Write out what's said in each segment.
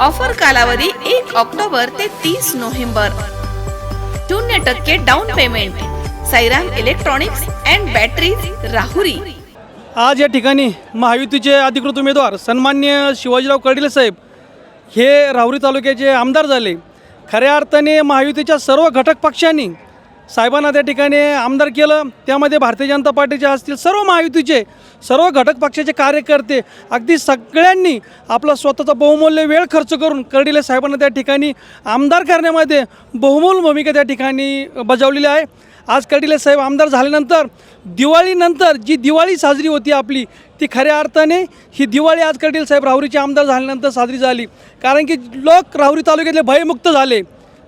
Offer कालावधी एक October ते तीस नोव्हेंबर. शून्य टक्के down payment Sairam electronics and batteries Rahuri. आज या ठिकाणी महायुतीचे अधिकृत उमेदवार सन्मान्य शिवाजीराव कर्डिले साहेब हे राहुरी तालुक्याचे आमदार झाले. खऱ्या अर्थाने महायुतीच्या सर्व घटक पक्षांनी साहेबांना त्या ठिकाणी आमदार केलं. त्यामध्ये भारतीय जनता पार्टीचे असतील सर्व महायुतीचे सर्व घटक पक्षाचे कार्यकर्ते अगदी सगळ्यांनी आपला स्वतःचा बहुमूल्य वेळ खर्च करून कर्डिले साहेबांना त्या ठिकाणी आमदार करण्यामध्ये बहुमूल भूमिका त्या ठिकाणी बजावलेली आहे. आज कर्डिले साहेब आमदार झाल्यानंतर दिवाळीनंतर जी दिवाळी साजरी होती आपली ती खऱ्या अर्थाने ही दिवाळी आज कर्डिले साहेब राहुरीचे आमदार झाल्यानंतर साजरी झाली. कारण की लोक राहुरी तालुक्यातले भयमुक्त झाले.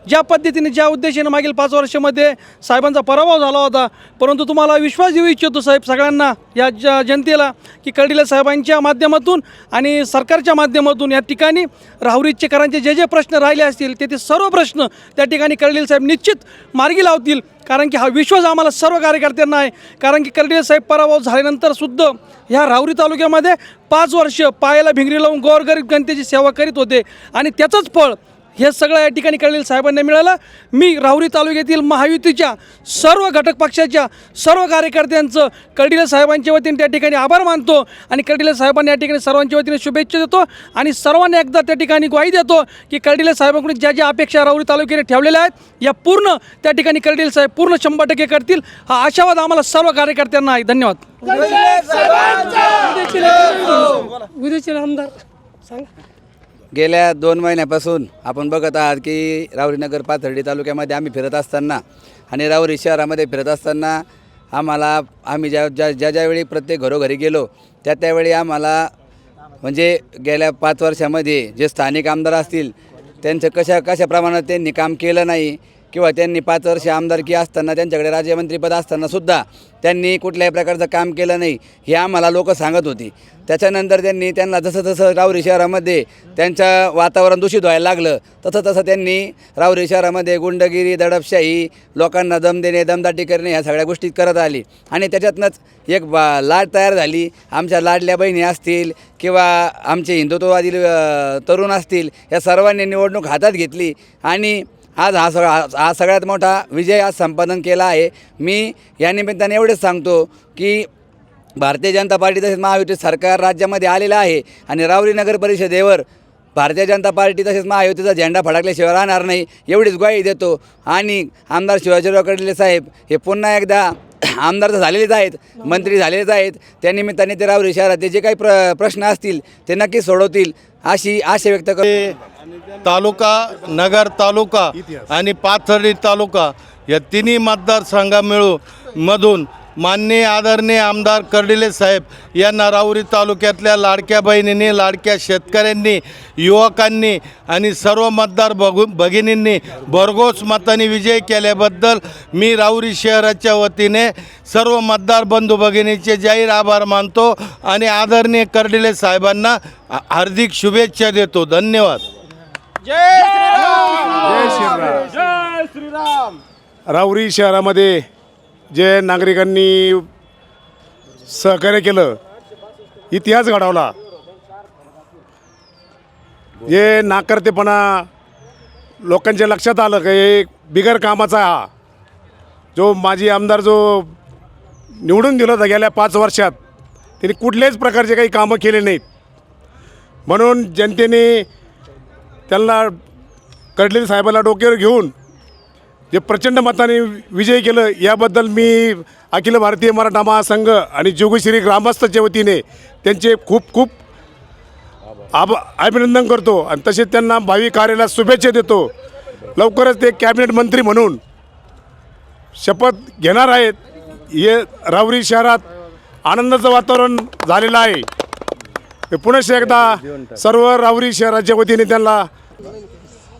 ज्या पद्धतीने ज्या उद्देशाने मागील पाच वर्षामध्ये साहेबांचा पराभव झाला होता परंतु तुम्हाला विश्वास देऊ इच्छितो साहेब सगळ्यांना या ज जनतेला की कर्डिले साहेबांच्या माध्यमातून आणि सरकारच्या माध्यमातून या ठिकाणी राहुरीचेकरांचे जे जे प्रश्न राहिले असतील ते ते सर्व प्रश्न त्या ठिकाणी कर्डिले साहेब निश्चित मार्गी लावतील. कारण की हा विश्वास आम्हाला सर्व कार्यकर्त्यांना आहे. कारण की कर्डिले साहेब पराभव झाल्यानंतर सुद्धा ह्या राहुरी तालुक्यामध्ये पाच वर्ष पायाला भिंगरी लावून गोरगरीब जनतेची सेवा करीत होते. आणि त्याचंच फळ हे सगळं या ठिकाणी कळलेलं साहेबांना मिळालं. मी राहुरी तालुक्यातील महायुतीच्या सर्व घटक पक्षाच्या सर्व कार्यकर्त्यांचं कर्डिले साहेबांच्या वतीने त्या ठिकाणी आभार मानतो आणि कर्डिले साहेबांना या ठिकाणी सर्वांच्या वतीने शुभेच्छा देतो आणि सर्वांना एकदा त्या ठिकाणी ग्वाही देतो की कर्डिले साहेबांकडून ज्या ज्या अपेक्षा राहुरी तालुक्याने ठेवलेल्या आहेत या पूर्ण त्या ठिकाणी कर्डिले साहेब पूर्ण शंभर टक्के करतील. हा आशावाद आम्हाला सर्व कार्यकर्त्यांना आहे. धन्यवाद. उद्याचे आमदार सांग. गेल्या दोन महिन्यापासून आपण बघत आहात की रावरीनगर पाथर्डी तालुक्यामध्ये आम्ही फिरत असताना आणि रावरी शहरामध्ये फिरत असताना आम्हाला आम्ही ज्या ज्या ज्या ज्यावेळी प्रत्येक घरोघरी गेलो त्या त्यावेळी आम्हाला म्हणजे गेल्या पाच वर्षामध्ये जे स्थानिक आमदार असतील त्यांचं कशा कशा प्रमाणात त्यांनी काम केलं नाही किंवा त्यांनी पाच वर्ष आमदारकी असताना त्यांच्याकडे राज्यमंत्रीपद असतानासुद्धा त्यांनी कुठल्याही प्रकारचं काम केलं नाही हे आम्हाला लोक सांगत होती. त्याच्यानंतर त्यांनी त्यांना जसं जसं रावरी शहरामध्ये त्यांचं वातावरण दूषित व्हायला लागलं तसं तसं त्यांनी रावरी शहरामध्ये गुंडगिरी दडपशाही लोकांना दम देणे दमदाटी करणे ह्या सगळ्या गोष्टी करत आली. आणि त्याच्यातनंच एक बा लाट तयार झाली. आमच्या लाडल्या बहिणी असतील किंवा आमचे हिंदुत्ववादी तरुण असतील या सर्वांनी निवडणूक हातात घेतली. आणि आज हा सगळा हा सगळ्यात मोठा विजय आज संपादन केला आहे. मी या निमित्ताने एवढेच सांगतो की भारतीय जनता पार्टी तसेच महायुती सरकार राज्यामध्ये आलेलं आहे आणि रावरी नगर परिषदेवर भारतीय जनता पार्टी तसेच महायुतीचा झेंडा फडकल्याशिवाय राहणार नाही एवढीच ग्वाही देतो. आणि आमदार शिवाजीराव कडले साहेब हे पुन्हा एकदा आमदार तर झालेलेच आहेत मंत्री झालेलेच आहेत. त्यानिमित्ताने ते रावरी शहरात जे काही प्र प्रश्न असतील ते नक्कीच सोडवतील अशी आशा व्यक्त करते. तालुका नगर तालुका आणि पाथर्डी तालुका या तिन्ही मतदारसंघा मिळू मधून माननीय आदरणीय आमदार कर्डिले साहेब यांना राऊरी तालुक्यातल्या लाडक्या बहिणींनी लाडक्या शेतकऱ्यांनी युवकांनी आणि सर्व मतदार बघू भगिनींनी भरघोस मताने विजय केल्याबद्दल मी राऊरी शहराच्या वतीने सर्व मतदार बंधू भगिनीचे जाहीर आभार मानतो आणि आदरणीय कर्डिले साहेबांना हार्दिक शुभेच्छा देतो. धन्यवाद. राहुरी शहरामध्ये जे नागरिकांनी सहकार्य केलं इतिहास घडवला. जे नाकर्तेपणा लोकांच्या लक्षात आलं की हे बिगर कामाचा हा. जो माजी आमदार जो निवडून दिला होता गेल्या पाच वर्षात त्यांनी कुठल्याच प्रकारचे काही कामं केले नाहीत. म्हणून जनतेने त्यांना कडलेल साहेबाला डोक्यावर घेऊन जे प्रचंड मताने विजय केलं याबद्दल मी अखिल भारतीय मराठा महासंघ आणि जोगश्री ग्रामस्थाच्या वतीने त्यांचे खूप खूप आभ अभिनंदन करतो. आणि तसेच त्यांना भावी कार्याला शुभेच्छा देतो. लवकरच ते कॅबिनेट मंत्री म्हणून शपथ घेणार आहेत. हे रावरी शहरात आनंदाचं वातावरण झालेलं आहे. मी एकदा सर्व रावरी शहराच्या वतीने त्यांना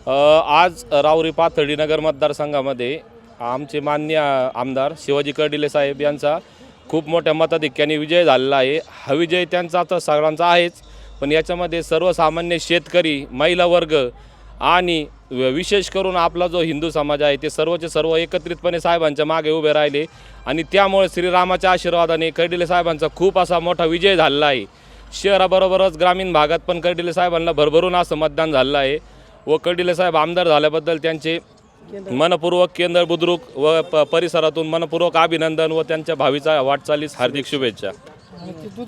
आज रावरी पाथर्डीनगर मतदारसंघामध्ये आमचे मान्य आमदार शिवाजी कर्डिले साहेब यांचा खूप मोठ्या मताधिक्याने विजय झालेला आहे. हा विजय त्यांचा तर सगळ्यांचा आहेच पण याच्यामध्ये सर्वसामान्य शेतकरी महिला वर्ग आणि व- विशेष करून आपला जो हिंदू समाज आहे ते सर्वचे सर्व एकत्रितपणे साहेबांच्या मागे उभे राहिले आणि त्यामुळे श्रीरामाच्या आशीर्वादाने कर्डिले साहेबांचा खूप असा मोठा विजय झालेला आहे. शहराबरोबरच ग्रामीण भागात पण कर्डिले साहेबांना भरभरून असं मतदान झालेलं आहे. व कडिलेसाहेब आमदार झाल्याबद्दल त्यांचे मनपूर्वक केंद्र बुद्रुक व प परिसरातून मनपूर्वक अभिनंदन व त्यांच्या भावीचा वाटचालीस हार्दिक शुभेच्छा.